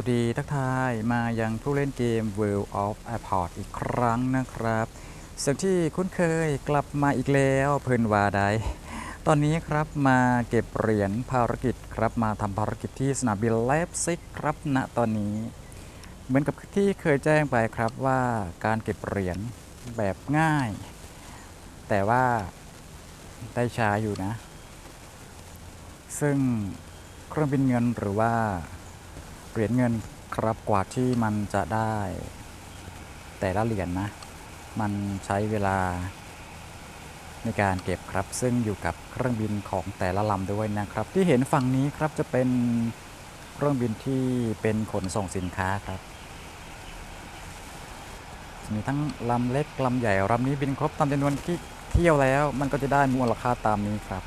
วัสดีทักทายมายังผู้เล่นเกม World of Airport อีกครั้งนะครับเสียงที่คุ้นเคยกลับมาอีกแล้วเพิ่นวาไดตอนนี้ครับมาเก็บเหรียญภารกิจครับมาทำภารกิจที่สนามบินไลป์ซิกครับณตอนนี้ เหมือนกับที่เคยแจ้งไปครับว่าการเก็บเหรียญแบบง่าย แต่ว่าได้ช้าอยู่นะ ซึ่งเครื่องบินเงินหรือว่า เหรียญเงินครับกว่าที่มันจะได้แต่ละเหรียญนะ มันใช้เวลาในการเก็บครับ ซึ่งอยู่กับเครื่องบินของแต่ละลำด้วยนะครับ ที่เห็นฝั่งนี้ครับจะเป็นเครื่องบินที่เป็นขนส่งสินค้าครับมีทั้งลำเล็กลำใหญ่ลำนี้บินครบตามจำนวนที่เที่ยวแล้ว มันก็จะได้มูลค่าตามนี้ครับ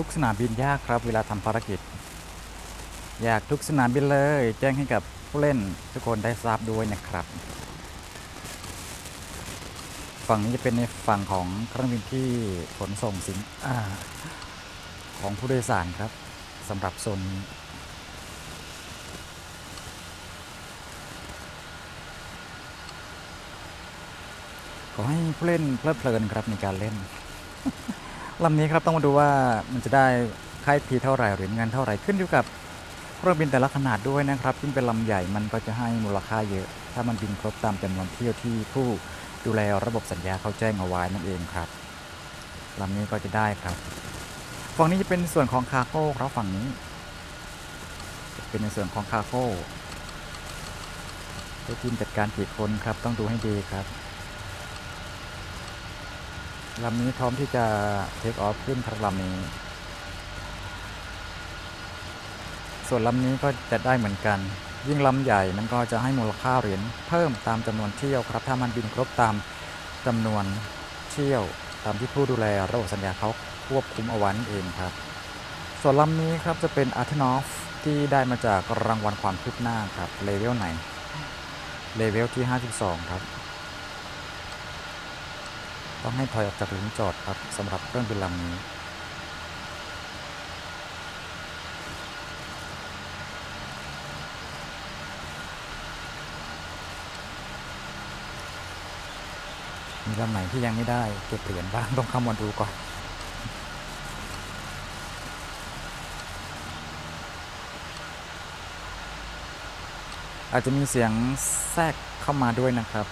ทุกสนามบินยากครับ เวลาทำภารกิจ อยากทุกสนามบินเลย แจ้งให้กับผู้เล่นทุกคนได้ทราบด้วยนะครับ ฝั่งนี้จะเป็นในฝั่งของเครื่องบินที่ขนส่งสินอาของผู้โดยสารครับสำหรับโซนนี้ขอให้ผู้เล่นเพลิดเพลินครับในการเล่น ลำนี้ครับต้องมาดูว่ามันจะได้ค่ายพีเท่าไหร่หรียญเงินเท่าไหร่ขึ้นอยู่กับเครื่องบินแต่ละขนาดด้วยนะครับยิ่งเป็นลำใหญ่มันก็จะให้มูลค่าเยอะ ถ้ามันบินครบตามจำนวนเที่ยวที่ผู้ดูแลระบบสัญญาเขาแจ้งเอาไว้นั่นเองครับลำนี้ก็จะได้ครับฝั่งนี้จะเป็นส่วนของคาร์โก้ครับฝั่งนี้ เป็นในส่วนของคาร์โก้ทีมจัดการกี่คนครับต้องดูให้ดีครับ ลำนี้พร้อมที่จะเทคออฟขึ้นครับลำนี้ ส่วนลำนี้ก็จะได้เหมือนกัน ยิ่งลำใหญ่มันก็จะให้มูลค่าเหรียญเพิ่มตามจำนวนเที่ยวครับ ถ้ามันบินครบตามจำนวนเที่ยวตามที่ผู้ดูแลระบบสัญญาเขาควบคุมเอาไว้เองครับ ส่วนลำนี้ครับจะเป็นอาร์เทนอฟที่ได้มาจากรางวัลความคืบหน้าครับเลเวลไหนเลเวลที่ 52 ครับ ต้องให้ถอยออกจากหลุมจอดครับสำหรับเครื่องบินลำนี้ มีลำไหนที่ยังไม่ได้เก็บเหรียญบ้างต้องเข้ามาดูก่อนอาจจะมีเสียงแทรกเข้ามาด้วยนะครับ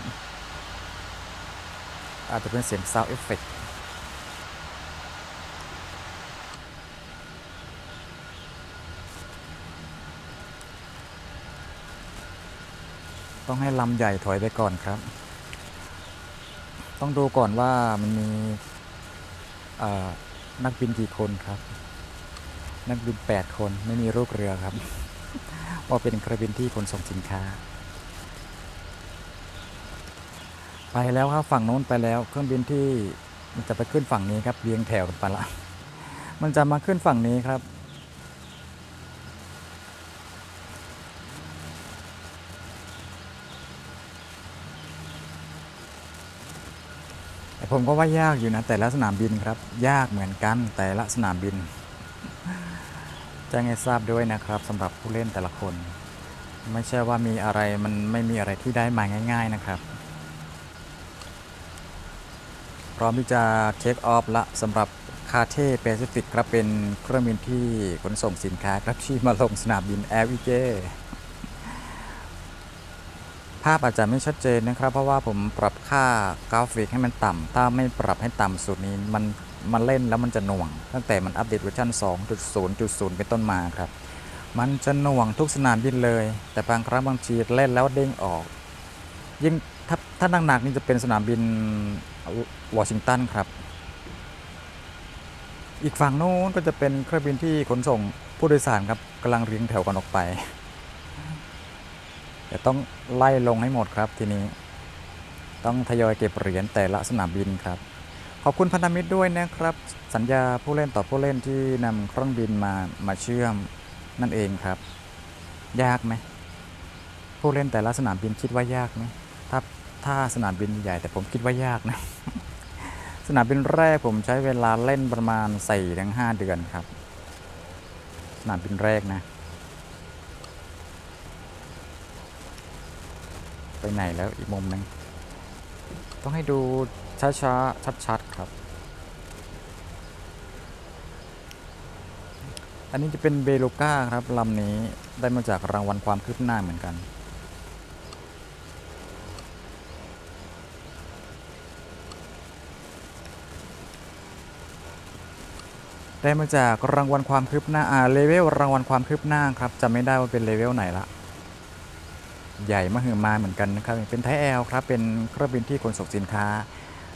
อาจจะเป็นเสียง sound effect ต้องให้ลำใหญ่ถอยไปก่อนครับ ต้องดูก่อนว่ามันมีนักบินกี่คนครับ นักบิน 8 คนไม่มีรูปเรือครับว่าเป็นเครื่องบินที่ขนส่งสินค้า ไปแล้วครับฝั่งโน้นไปแล้ว เครื่องบินที่มันจะไปขึ้นฝั่งนี้ครับเรียงแถวกันไปละมันจะมาขึ้นฝั่งนี้ครับแต่ผมก็ว่ายากอยู่นะ แต่ละสนามบินครับ ยากเหมือนกันแต่ละสนามบินแจ้งให้ทราบด้วยนะครับสำหรับผู้เล่นแต่ละคน ไม่ใช่ว่ามีอะไรมันไม่มีอะไรที่ได้มาง่าย ๆนะครับ พร้อมที่จะเทคออฟละสำหรับคาเท่แปซิฟิกครับเป็นเครื่องบินที่ขนส่งสินค้าครับที่มาลงสนามบินแอร์วิเจภาพอาจจะไม่ชัดเจนนะครับ เพราะว่าผมปรับค่ากราฟิกให้มันต่ำถ้าไม่ปรับให้ต่ำสุดนี้มันมันเล่นแล้วมันจะหน่วง ตั้งแต่มันอัปเดตเวอร์ชัน2.0.0 เป็นต้นมาครับ มันจะหน่วงทุกสนามบินเลย แต่บางครั้งบางทีเล่นแล้วเด้งออก ยิ่งถ้าถ้าหนักๆนี่จะเป็นสนามบิน วอชิงตันครับ อีกฝั่งโน้นก็จะเป็นเครื่องบินที่ขนส่งผู้โดยสารครับกำลังเรียงแถวกันออกไปแต่ต้องไล่ลงให้หมดครับทีนี้ ต้องทยอยเก็บเหรียญแต่ละสนามบินครับ ขอบคุณพันธมิตรด้วยนะครับ สัญญาผู้เล่นต่อผู้เล่นที่นำเครื่องบินมามาเชื่อมนั่นเองครับ ยากไหมผู้เล่นแต่ละสนามบินคิดว่ายากไหมถ้า ถ้าสนามบินใหญ่แต่ผมคิดว่ายากนะ สนามบินแรกผมใช้เวลาเล่นประมาณ4ถึง5เดือนครับ สนามบินแรกนะ ไปไหนแล้วอีกมุมหนึงต้องให้ดูช้าๆชัดๆครับ อันนี้จะเป็นเบโลก้าครับลำนี้ได้มาจากรางวัลความคืบหน้าเหมือนกัน ได้มาจากรางวัลความคืบหน้าอ่าเลเวลรางวัลความคืบหน้าครับจำไม่ได้ว่าเป็นเลเวลไหนละ ใหญ่มหึมาเหมือนกันนะครับ เป็นไทยแอลครับ เป็นเครื่องบินที่ขนส่งสินค้า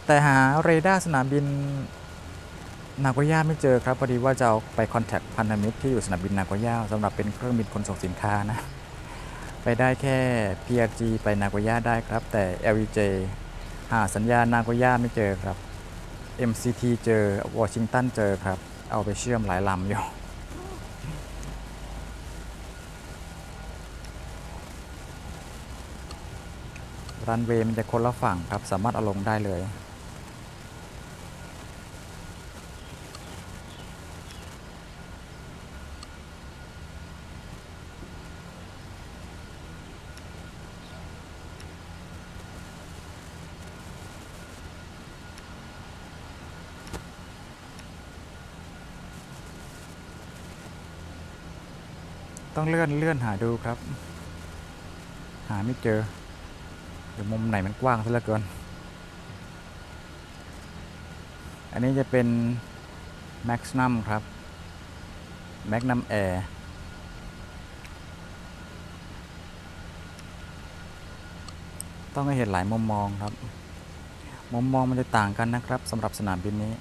แต่หาเรดาร์สนามบินนากย่าไม่เจอครับพอดีว่าจะเอาไปคอนแทคพันธมิตรที่อยู่สนามบินนากย่าสำหรับเป็นเครื่องบินขนส่งสินค้านะ ไปได้แค่ PRG ไปนากย่าได้ครับ แต่ LEJ หาสัญญาณนากย่าไม่เจอครับ MCT เจอวอชิงตันเจอครับ เอาไปเชื่อมหลายลำอยู่รันเวย์มันจะคนละฝั่งครับ สามารถเอาลงได้เลย ต้องเลื่อนเลื่อนหาดูครับ หาไม่เจอเดี๋ยวมุมไหนมันกว้างซะเหลือเกิน อันนี้จะเป็น Magnum ครับ Magnum Air ต้องให้เห็นหลายมุมมองครับ มุมมองมันจะต่างกันนะครับสำหรับสนามบินนี้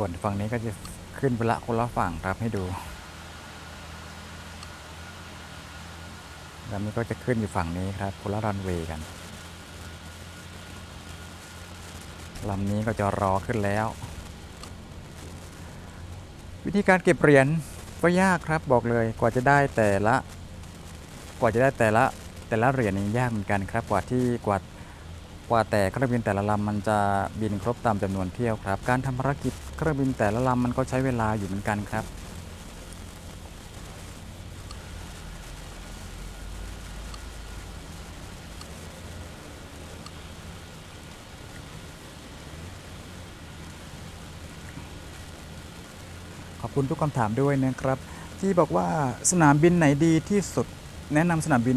ส่วนฝั่งนี้ก็จะขึ้นไปละคนละฝั่งครับให้ดู แล้วมันก็จะขึ้นอยู่ฝั่งนี้ครับคนละรันเวย์กันลำนี้ก็จะรอขึ้นแล้ว วิธีการเก็บเหรียญก็ยากครับบอกเลยกว่าจะได้แต่ละ กว่าจะได้แต่ละแต่ละเหรียญนี่ยากเหมือนกันครับกว่าที่กว่า กว่าแต่เครื่องบินแต่ละลำมันจะบินครบตามจำนวนเที่ยวครับ การทำภารกิจเครื่องบินแต่ละลำมันก็ใช้เวลาอยู่เหมือนกันครับขอบคุณทุกคำถามด้วยนะครับ ที่บอกว่าสนามบินไหนดีที่สุดแนะนำสนามบิน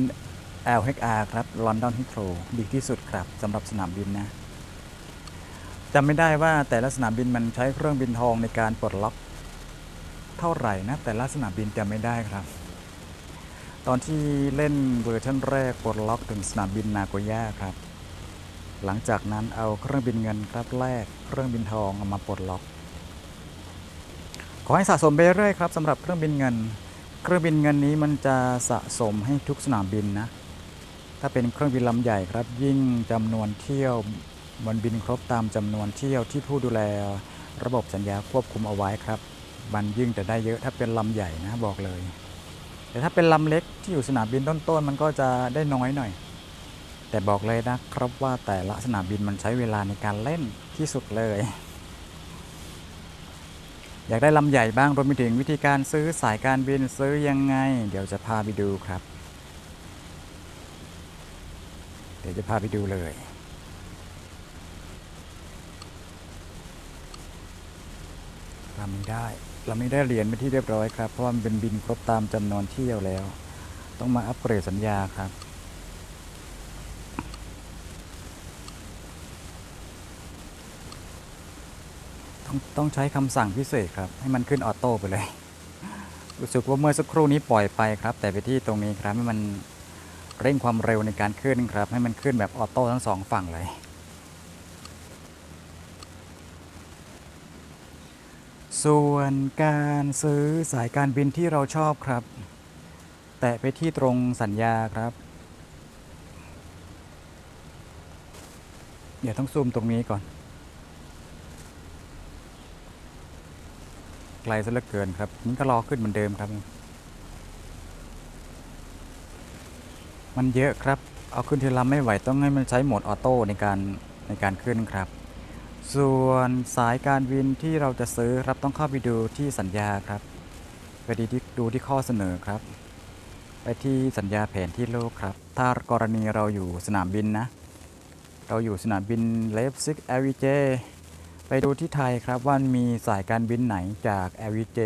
LHR ครับ London Heathrow ดีที่สุดครับสำหรับสนามบินนะจำไม่ได้ว่าแต่ละสนามบินมันใช้เครื่องบินทองในการปลดล็อกเท่าไหร่นะ แต่ละสนามบินจำไม่ได้ครับ ตอนที่เล่นเวอร์ชันแรกปลดล็อกถึงสนามบินนาโกย่าครับ หลังจากนั้นเอาเครื่องบินเงินครับแรก เครื่องบินทองเอามาปลดล็อก ขอให้สะสมไปเรื่อยครับสำหรับเครื่องบินเงิน เครื่องบินเงินนี้มันจะสะสมให้ทุกสนามบินนะ ถ้าเป็นเครื่องบินลำใหญ่ครับ ยิ่งจำนวนเที่ยวมันบินครบตามจำนวนเที่ยวที่ผู้ดูแลระบบสัญญาควบคุมเอาไว้ครับ มันยิ่งจะได้เยอะถ้าเป็นลำใหญ่นะบอกเลย แต่ถ้าเป็นลำเล็กที่อยู่สนามบินต้นๆมันก็จะได้น้อยหน่อย แต่บอกเลยนะครับว่าแต่ละสนามบินมันใช้เวลาในการเล่นที่สุดเลย อยากได้ลำใหญ่บ้างรวมไปถึงวิธีการซื้อสายการบินซื้อยังไง เดี๋ยวจะพาไปดูครับ เดี๋ยวจะพาไปดูเลย เราไม่ได้ เราไม่ได้เหรียญไปที่เรียบร้อยครับ เพราะว่ามันเป็นบินครบตามจำนวนเที่ยวแล้ว ต้องมาอัปเกรดสัญญาครับต้องต้องใช้คำสั่งพิเศษครับ ให้มันขึ้นออโต้ไปเลย รู้สึกว่าเมื่อสักครู่นี้ปล่อยไปครับ แต่ไปที่ตรงนี้ครับให้มัน เร่งความเร็วในการขึ้นครับ ให้มันขึ้นแบบออโต้ทั้งสองฝั่งเลย ส่วนการซื้อสายการบินที่เราชอบครับ แตะไปที่ตรงสัญญาครับ เดี๋ยวต้องซูมตรงนี้ก่อน ไกลซะเหลือเกินครับนี่ก็รอขึ้นเหมือนเดิมครับ มันเยอะครับ เอาขึ้นทีละไม่ไหวต้องให้มันใช้โหมดออโต้ในการในการขึ้นครับ ส่วนสายการบินที่เราจะซื้อครับต้องเข้าไปดูที่สัญญาครับไปดีที่ดูที่ข้อเสนอครับ ไปที่สัญญาแผนที่โลกครับ ถ้ากรณีเราอยู่สนามบินนะ เราอยู่สนามบินเลฟซิกแอร์วีเจไปดูที่ไทยครับว่ามีสายการบินไหนจากแอร์วีเจ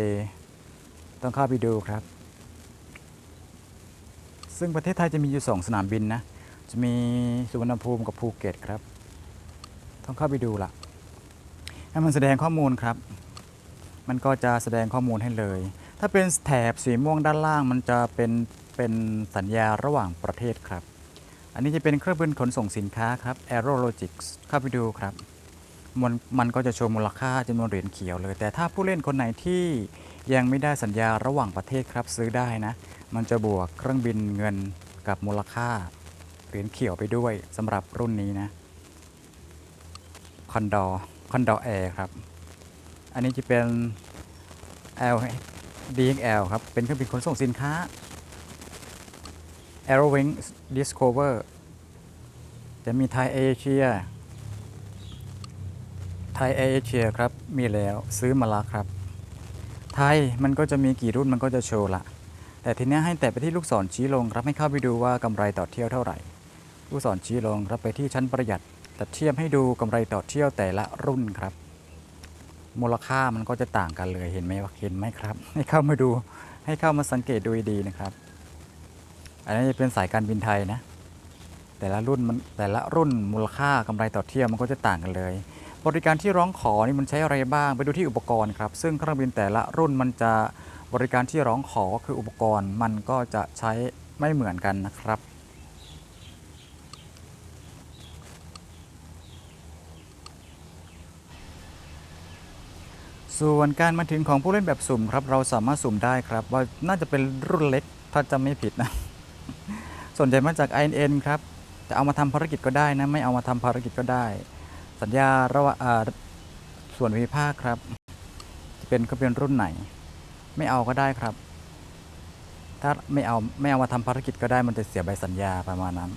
ต้องเข้าไปดูครับ ซึ่งประเทศไทยจะมีอยู่ 2 สนามบินนะ จะมีสุวรรณภูมิกับภูเก็ตครับ ต้องเข้าไปดูละให้มันแสดงข้อมูลครับ มันก็จะแสดงข้อมูลให้เลย ถ้าเป็นแถบสีม่วงด้านล่างมันจะเป็นเป็นสัญญาระหว่างประเทศครับ อันนี้จะเป็นเครื่องบินขนส่งสินค้าครับ Aerologics เข้าไปดูครับ มันมันก็จะโชว์มูลค่าจำนวนเหรียญเขียวเลย แต่ถ้าผู้เล่นคนไหนที่ยังไม่ได้สัญญาระหว่างประเทศครับซื้อได้นะ มันจะบวกเครื่องบินเงินกับมูลค่าเหรียญเขียวไปด้วยสำหรับรุ่นนี้นะคอนดอร์คอนดอร์แอร์ครับ อันนี้จะเป็น L DXL ครับ เป็นเครื่องบินขนส่งสินค้า Aerowing Discover จะมีไทยเอเชียไทยเอเชียครับ มีแล้วซื้อมาแล้วครับ ไทยมันก็จะมีกี่รุ่นมันก็จะโชว์ละ แต่ทีนี้ให้แตะไปที่ลูกศรชี้ลงครับให้เข้าไปดูว่ากำไรต่อเที่ยวเท่าไหร่ ลูกศรชี้ลงครับไปที่ชั้นประหยัดตัดเทียบให้ดูกำไรต่อเที่ยวแต่ละรุ่นครับ มูลค่ามันก็จะต่างกันเลยเห็นไหมว่าเห็นไหมครับ ให้เข้ามาดูให้เข้ามาสังเกตดูดีนะครับ อันนี้จะเป็นสายการบินไทยนะ แต่ละรุ่นมันแต่ละรุ่นมูลค่ากำไรต่อเที่ยวมันก็จะต่างกันเลย บริการที่ร้องขอนี่มันใช้อะไรบ้าง ไปดูที่อุปกรณ์ครับ ซึ่งเครื่องบินแต่ละรุ่นมันจะ บริการที่ร้องขอก็คืออุปกรณ์มันก็จะใช้ไม่เหมือนกันนะครับส่วนการมาถึงของผู้เล่นแบบสุ่มครับ เราสามารถสุ่มได้ครับ ว่าน่าจะเป็นรุ่นเล็กถ้าจำไม่ผิดนะ ส่วนใหญ่มาจาก INN ครับ จะเอามาทำภารกิจก็ได้นะ ไม่เอามาทำภารกิจก็ได้ สัญญาระหว่างส่วนวิภาคครับ จะเป็นเครื่องบินรุ่นไหน ไม่เอาก็ได้ครับ ถ้าไม่เอาไม่เอามาทำภารกิจก็ได้มันจะเสียใบสัญญาประมาณนั้น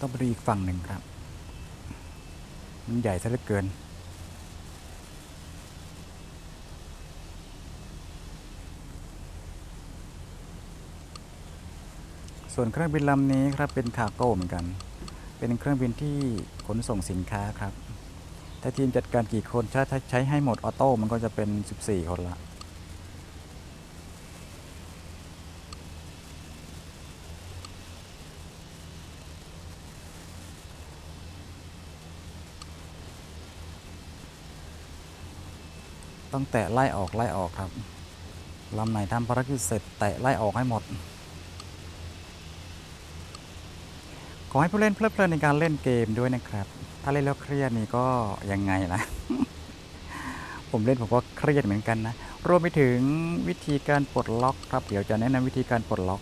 ต้องไปดูอีกฝั่งหนึ่งครับ มันใหญ่ซะเหลือเกินส่วนเครื่องบินลำนี้ครับเป็นคาร์โก้เหมือนกัน เป็นเครื่องบินที่ขนส่งสินค้าครับ ถ้าทีมจัดการกี่คนถ้าถ้าใช้ให้หมดออโต้มันก็จะเป็น 14 คนละต้องแตะไล่ออกไล่ออกครับ ลำไหนทำภารกิจเสร็จแตะไล่ออกให้หมด ขอให้ผู้เล่นเพลิดเพลินในการเล่นเกมด้วยนะครับ ถ้าเล่นแล้วเครียดนี่ก็ยังไงล่ะ ผมเล่นผมก็เครียดเหมือนกันนะ รวมไปถึงวิธีการปลดล็อกครับ เดี๋ยวจะแนะนำวิธีการปลดล็อก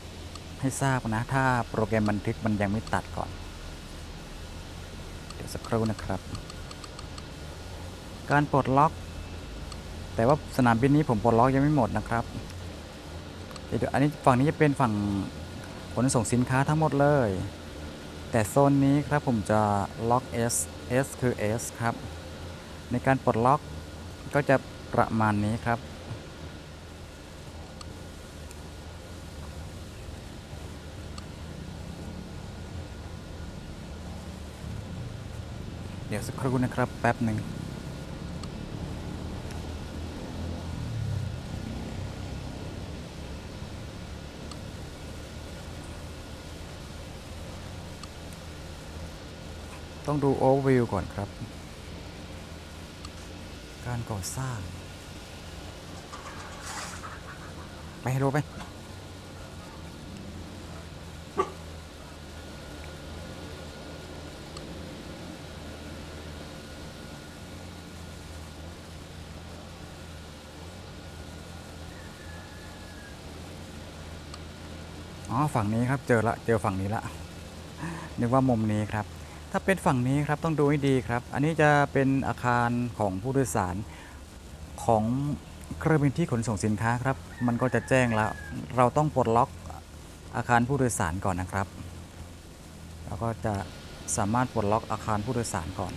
ให้ทราบนะ ถ้าโปรแกรมบันทึกมันยังไม่ตัดก่อน เดี๋ยวสักครู่นะครับ การปลดล็อก แต่ว่าสนามบินนี้ผมปลดล็อกยังไม่หมดนะครับ เดี๋ยวอันนี้ฝั่งนี้จะเป็นฝั่งขนส่งสินค้าทั้งหมดเลย แต่โซนนี้ครับผมจะล็อก S S คือ S ครับ ในการปลดล็อกก็จะประมาณนี้ครับ เดี๋ยวสักครู่นะครับแป๊บหนึ่ง ต้องดูโอเวอร์วิวก่อนครับ การก่อสร้าง ไปให้รู้ไปอ๋อ ฝั่งนี้ครับ เจอละ เจอฝั่งนี้ละ นึกว่ามุมนี้ครับ ถ้าเป็นฝั่งนี้ครับต้องดูให้ดีครับ อันนี้จะเป็นอาคารของผู้โดยสารของเครื่องบินที่ขนส่งสินค้าครับ มันก็จะแจ้งแล้ว เราต้องปลดล็อกอาคารผู้โดยสารก่อนนะครับ เราก็จะสามารถปลดล็อกอาคารผู้โดยสารก่อน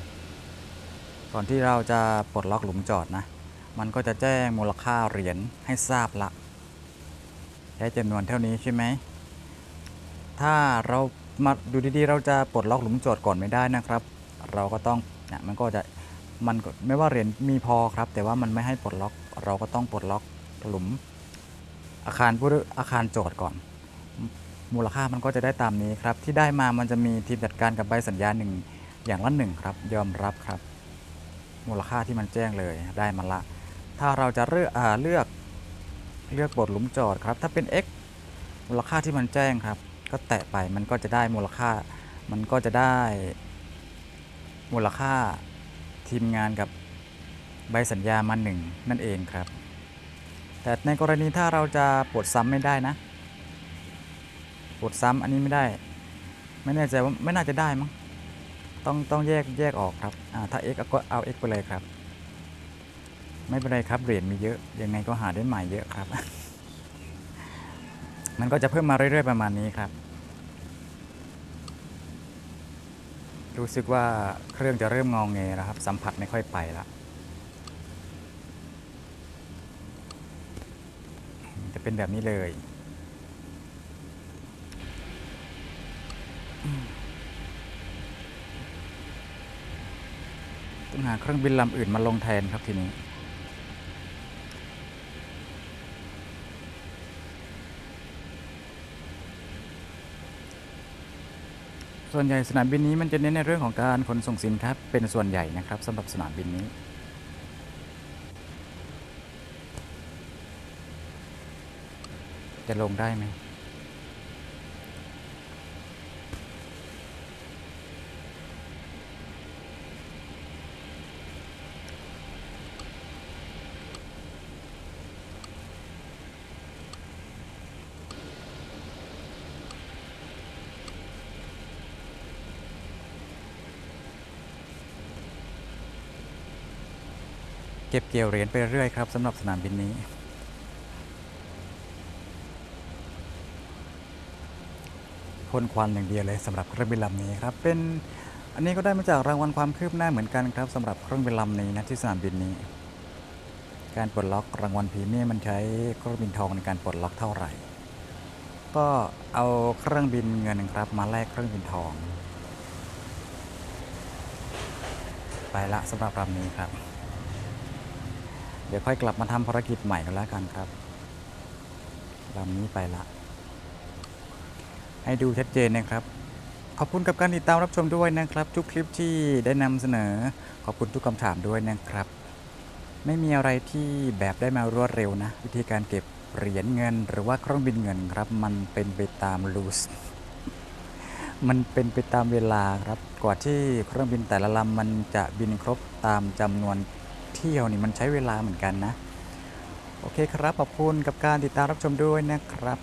ก่อนที่เราจะปลดล็อกหลุมจอดนะ มันก็จะแจ้งมูลค่าเหรียญให้ทราบละใช้จำนวนเท่านี้ใช่ไหม ถ้าเรา มาดูดีๆ เราจะปลดล็อกหลุมจอดก่อนไม่ได้นะครับ เราก็ต้องเนี่ยมันก็จะมันไม่ว่าเหรียญมีพอครับ แต่ว่ามันไม่ให้ปลดล็อก เราก็ต้องปลดล็อกหลุม อาคารผู้อาคารจอดก่อน มูลค่ามันก็จะได้ตามนี้ครับ ที่ได้มามันจะมีทีมจัดการกับใบสัญญาหนึ่งอย่างละหนึ่งครับ ยอมรับครับ มูลค่าที่มันแจ้งเลยได้มาละ ถ้าเราจะเลือกเลือกเลือกบทหลุมจอดครับ ถ้าเป็น x มูลค่าที่มันแจ้งครับ ก็แตะไปมันก็จะได้มูลค่า มันก็จะได้มูลค่าทีมงานกับใบสัญญามาหนึ่งนั่นเองครับ แต่ในกรณีถ้าเราจะปลดซ้ำไม่ได้นะปลดซ้ำอันนี้ไม่ได้ ไม่แน่ใจว่าไม่น่าจะได้มั้งต้องต้องแยกแยกออกครับอ่าถ้า x ก็เอา x ไปเลยครับ ไม่เป็นไรครับเหรียญมีเยอะ ยังไงก็หาได้ใหม่เยอะครับ มันก็จะเพิ่มมาเรื่อยๆประมาณนี้ครับ รู้สึกว่าเครื่องจะเริ่มงองเงแล้วครับ สัมผัสไม่ค่อยไปละจะเป็นแบบนี้เลย ต้องหาเครื่องบินลำอื่นมาลงแทนครับทีนี้ ส่วนใหญ่สนามบินนี้มันจะเน้นในเรื่องของการขนส่งสินค้าเป็นส่วนใหญ่นะครับสำหรับสนามบินนี้ จะลงได้ไหม เก็บเกี่ยวเหรียญไปเรื่อยครับสำหรับสนามบินนี้ พ่นควันอย่างเดียวเลยสำหรับเครื่องบินลำนี้ครับเป็นอันนี้ก็ได้มาจากรางวัลความคืบหน้าเหมือนกันครับสำหรับเครื่องบินลำนี้นะที่สนามบินนี้ การปลดล็อกรางวัลพรีเมียมมันใช้เครื่องบินทองในการปลดล็อกเท่าไหร่ ก็เอาเครื่องบินเงินครับมาแลกเครื่องบินทอง ไปละสำหรับลำนี้ครับ ดี๋ยวค่อยกลับมาทำภารกิจใหม่กันแล้วกันครับลำนี้ไปละ ให้ดูชัดเจนนะครับ ขอบคุณกับการติดตามรับชมด้วยนะครับ ทุกคลิปที่ได้นำเสนอ ขอบคุณทุกคำถามด้วยนะครับ ไม่มีอะไรที่แบบได้มารวดเร็วนะ วิธีการเก็บเหรียญเงิน หรือว่าเครื่องบินเงินครับ มันเป็นไปตามรูสมันเป็นไปตามเวลาครับ กว่าที่เครื่องบินแต่ละลำมันจะบินครบตามจำนวน เที่ยวนี่มันใช้เวลาเหมือนกันนะ โอเคครับ ขอบคุณกับการติดตามรับชมด้วยนะครับ